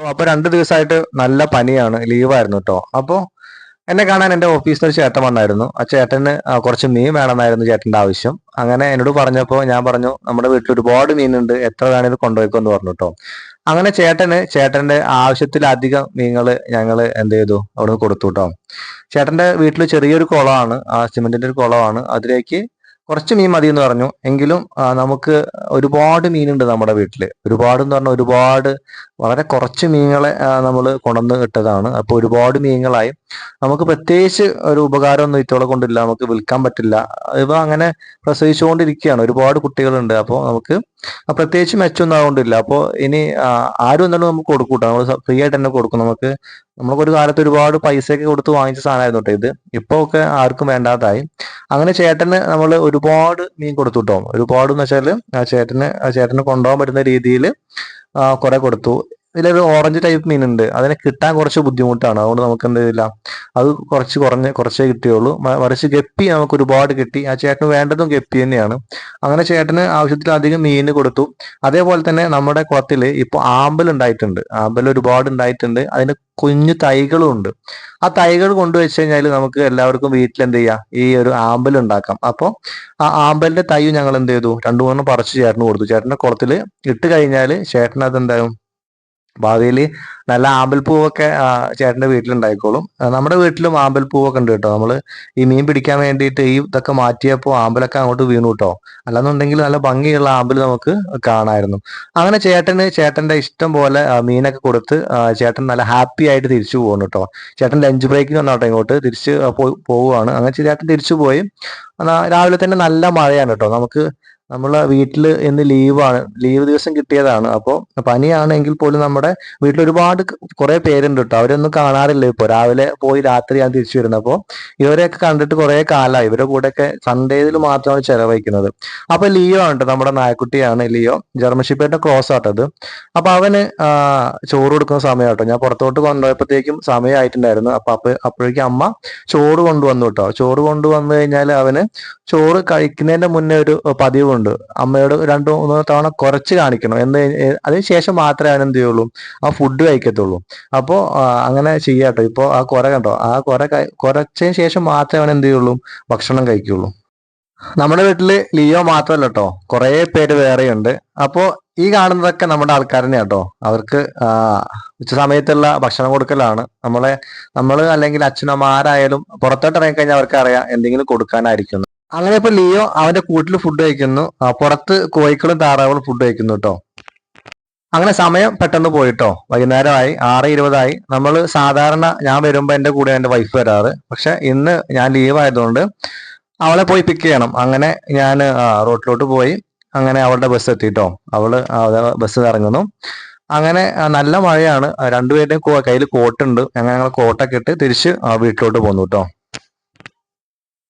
അപ്പൊ രണ്ട് ദിവസമായിട്ട് നല്ല പനിയാണ്. ലീവായിരുന്നു കേട്ടോ അപ്പോ എന്നെ കാണാൻ എന്റെ ഓഫീസിൽ ഒരു ചേട്ടൻ വന്നായിരുന്നു. ആ ചേട്ടന് കുറച്ച് മീൻ വേണമെന്നായിരുന്നു ചേട്ടന്റെ ആവശ്യം. അങ്ങനെ എന്നോട് പറഞ്ഞപ്പോൾ ഞാൻ പറഞ്ഞു നമ്മുടെ വീട്ടിൽ ഒരുപാട് മീനുണ്ട്. എത്ര വേണേലും കൊണ്ടുപോയിക്കോ എന്ന് പറഞ്ഞു കേട്ടോ അങ്ങനെ ചേട്ടന് ചേട്ടന്റെ ആവശ്യത്തിലധികം മീനുകൾ ഞങ്ങൾ എന്ത് ചെയ്തു? അവിടുന്ന് കൊടുത്തു കേട്ടോ ചേട്ടന്റെ വീട്ടിൽ ചെറിയൊരു കുളമാണ്. ആ സിമെന്റിന്റെ ഒരു കുളമാണ്. അതിലേക്ക് കുറച്ച് മീൻ മതി എന്ന് പറഞ്ഞു. എങ്കിലും നമുക്ക് ഒരുപാട് മീനുണ്ട് നമ്മുടെ വീട്ടിൽ ഒരുപാട് എന്ന് പറഞ്ഞാൽ ഒരുപാട് വളരെ കുറച്ച് മീനുകളെ നമ്മൾ കൊണ്ടുവന്ന് ഇട്ടതാണ്. അപ്പോൾ ഒരുപാട് മീനുകളായി നമുക്ക് പ്രത്യേകിച്ച് ഒരു ഉപകാരമൊന്നും ഇത്തോളം കൊണ്ടില്ല. നമുക്ക് വിൽക്കാൻ പറ്റില്ല. ഇപ്പൊ അങ്ങനെ പ്രസവിച്ചുകൊണ്ടിരിക്കുകയാണ്. ഒരുപാട് കുട്ടികളുണ്ട്. അപ്പോൾ നമുക്ക് പ്രത്യേകിച്ച് മെച്ചമൊന്നും അതുകൊണ്ടില്ല അപ്പോൾ ഇനി ആരും എന്തായാലും നമുക്ക് കൊടുക്കൂട്ടോ. നമ്മൾ ഫ്രീ ആയിട്ട് തന്നെ കൊടുക്കും. നമുക്ക് നമുക്കൊരു കാലത്ത് ഒരുപാട് പൈസയൊക്കെ കൊടുത്ത് വാങ്ങിച്ച സാധനമായിരുന്നു കേട്ടോ ഇത്. ഇപ്പൊ ഒക്കെ ആർക്കും വേണ്ടാതായി. അങ്ങനെ ചേട്ടന് നമ്മൾ ഒരുപാട് മീൻ കൊടുത്തു ഒരുപാട് എന്ന് വെച്ചാൽ ചേട്ടന് ചേട്ടന് കൊണ്ടുപോകാൻ പറ്റുന്ന രീതിയിൽ കുറെ കൊടുത്തു. ഇതിലൊരു ഓറഞ്ച് ടൈപ്പ് മീനുണ്ട് അതിനെ കിട്ടാൻ കുറച്ച് ബുദ്ധിമുട്ടാണ്. അതുകൊണ്ട് നമുക്ക് എന്ത് ചെയ്തില്ല. അത് കുറച്ച് കുറഞ്ഞ് കുറച്ചേ കിട്ടിയുള്ളൂ. മറിച്ച് ഗപ്പി നമുക്ക് ഒരുപാട് കിട്ടി. ആ ചേട്ടന് വേണ്ടതും ഗപ്പി തന്നെയാണ്. അങ്ങനെ ചേട്ടന് ആവശ്യത്തിലധികം മീൻ കൊടുത്തു. അതേപോലെ തന്നെ നമ്മുടെ കുളത്തിൽ ഇപ്പോൾ ആമ്പൽ ഉണ്ടായിട്ടുണ്ട്. ആമ്പൽ ഒരുപാട് ഉണ്ടായിട്ടുണ്ട്. അതിന് കുഞ്ഞു തൈകളും ഉണ്ട്. ആ തൈകൾ കൊണ്ടുവച്ച് കഴിഞ്ഞാൽ നമുക്ക് എല്ലാവർക്കും വീട്ടിൽ എന്ത് ചെയ്യാം? ഈ ഒരു ആമ്പൽ ഉണ്ടാക്കാം. അപ്പോൾ ആ ആമ്പലിന്റെ തൈ ഞങ്ങൾ എന്ത് ചെയ്തു? രണ്ടു മൂന്നെണ്ണം പറിച്ച് ചേട്ടന് കൊടുത്തു. ചേട്ടന്റെ കുളത്തിൽ ഇട്ട് കഴിഞ്ഞാൽ ചേട്ടനത് അതെന്തായും ഭാവിയിൽ നല്ല ആമ്പൽപ്പൂവൊക്കെ പൂവൊക്കെ ചേട്ടന്റെ വീട്ടിലുണ്ടായിക്കോളും. നമ്മുടെ വീട്ടിലും ആമ്പൽപ്പൂവൊക്കെ ഉണ്ട് കേട്ടോ. നമ്മൾ ഈ മീൻ പിടിക്കാൻ വേണ്ടിയിട്ട് ഈ ഇതൊക്കെ മാറ്റിയപ്പോൾ ആമ്പലൊക്കെ അങ്ങോട്ട് വീണു കേട്ടോ. അല്ലാന്നുണ്ടെങ്കിൽ നല്ല ഭംഗിയുള്ള ആമ്പൽ നമുക്ക് കാണായിരുന്നു. അങ്ങനെ ചേട്ടന് ചേട്ടന്റെ ഇഷ്ടം പോലെ മീനൊക്കെ കൊടുത്ത് ചേട്ടൻ നല്ല ഹാപ്പി ആയിട്ട് തിരിച്ചു പോകുന്നു കേട്ടോ. ചേട്ടൻ ലഞ്ച് ബ്രേക്കിന് വന്നോട്ടെ ഇങ്ങോട്ട്. തിരിച്ച് പോവുകയാണ്. അങ്ങനെ ചേട്ടൻ തിരിച്ചു പോയി. രാവിലെ തന്നെ നല്ല മഴയാണ് കേട്ടോ. നമുക്ക് നമ്മളെ വീട്ടിൽ ഇന്ന് ലീവാണ് ലീവ് ദിവസം കിട്ടിയതാണ്. അപ്പോൾ പനിയാണെങ്കിൽ പോലും നമ്മുടെ വീട്ടിൽ ഒരുപാട് കുറെ പേരുണ്ട് കേട്ടോ അവരൊന്നും കാണാറില്ല ഇപ്പോൾ രാവിലെ പോയി രാത്രിയാണ് തിരിച്ചു വരുന്നത് അപ്പോൾ ഇവരെയൊക്കെ കണ്ടിട്ട് കുറെ കാലമായി ഇവരുടെ കൂടെയൊക്കെ സൺഡേയിൽ മാത്രമാണ് ചെലവഴിക്കുന്നത്. അപ്പൊ ലിയോ ആണ് കേട്ടോ നമ്മുടെ നായക്കുട്ടിയാണ് ലിയോ. ജർമ്മൻ ഷിപ്പേന്റെ ക്രോസ് ആട്ടത് അപ്പൊ അവന് ചോറ് കൊടുക്കുന്ന സമയം കേട്ടോ ഞാൻ പുറത്തോട്ട് കൊണ്ടുപോയപ്പോഴത്തേക്കും സമയമായിട്ടുണ്ടായിരുന്നു. അപ്പൊ അപ്പൊ അപ്പോഴേക്കും അമ്മ ചോറ് കൊണ്ടുവന്നു കേട്ടോ ചോറ് കൊണ്ടുവന്നു കഴിഞ്ഞാൽ അവന് ചോറ് കഴിക്കുന്നതിന്റെ മുന്നേ ഒരു പതിവുണ്ട് അമ്മയോട് രണ്ടു മൂന്നോ തവണ കുറച്ച് കാണിക്കണം. എന്ത് അതിന് അതിനുശേഷം മാത്രമേ അവൻ എന്ത് ചെയ്യുള്ളൂ? ആ ഫുഡ് കഴിക്കത്തുള്ളൂ. അപ്പോ അങ്ങനെ ചെയ്യാട്ടോ. ഇപ്പോൾ ആ കുര കണ്ടോ? ആ കുര കുറച്ചതിന് ശേഷം മാത്രമേ അവൻ എന്ത് ചെയ്യുള്ളൂ? ഭക്ഷണം കഴിക്കുള്ളൂ നമ്മുടെ വീട്ടിൽ ലിയോ മാത്രമല്ല കേട്ടോ കുറേ പേര് വേറെയുണ്ട്. അപ്പോ ഈ കാണുന്നതൊക്കെ നമ്മുടെ ആൾക്കാർ തന്നെയാ കേട്ടോ അവർക്ക് ഉച്ച സമയത്തുള്ള ഭക്ഷണം കൊടുക്കലാണ്. നമ്മളെ നമ്മൾ അല്ലെങ്കിൽ അച്ഛനമ്മമാരായാലും പുറത്തോട്ട് ഇറങ്ങി കഴിഞ്ഞാൽ അവർക്ക് അറിയാം എന്തെങ്കിലും കൊടുക്കാനായിരിക്കും. അങ്ങനെ ഇപ്പൊ ലിയോ അവന്റെ കൂട്ടിൽ ഫുഡ് കഴിക്കുന്നു. പുറത്ത് കോഴിക്കളും താറാവുകളും ഫുഡ് കഴിക്കുന്നു കേട്ടോ അങ്ങനെ സമയം പെട്ടെന്ന് പോയിട്ടോ. വൈകുന്നേരമായി ആറ് ഇരുപതായി. നമ്മൾ സാധാരണ ഞാൻ വരുമ്പോ എന്റെ കൂടെ എന്റെ വൈഫ് വരാറ്. പക്ഷെ ഇന്ന് ഞാൻ ലീവ് ആയതുകൊണ്ട് അവളെ പോയി പിക്ക് ചെയ്യണം. അങ്ങനെ ഞാൻ റോട്ടിലോട്ട് പോയി. അങ്ങനെ അവളുടെ ബസ് എത്തിയിട്ടോ അവൾ ബസ് ഇറങ്ങുന്നു. അങ്ങനെ നല്ല മഴയാണ്. രണ്ടുപേരുടെയും കയ്യിൽ കോട്ടുണ്ട്. അങ്ങനെ ഞങ്ങൾ കോട്ടൊക്കെ ഇട്ട് തിരിച്ച് വീട്ടിലോട്ട് പോന്നു കേട്ടോ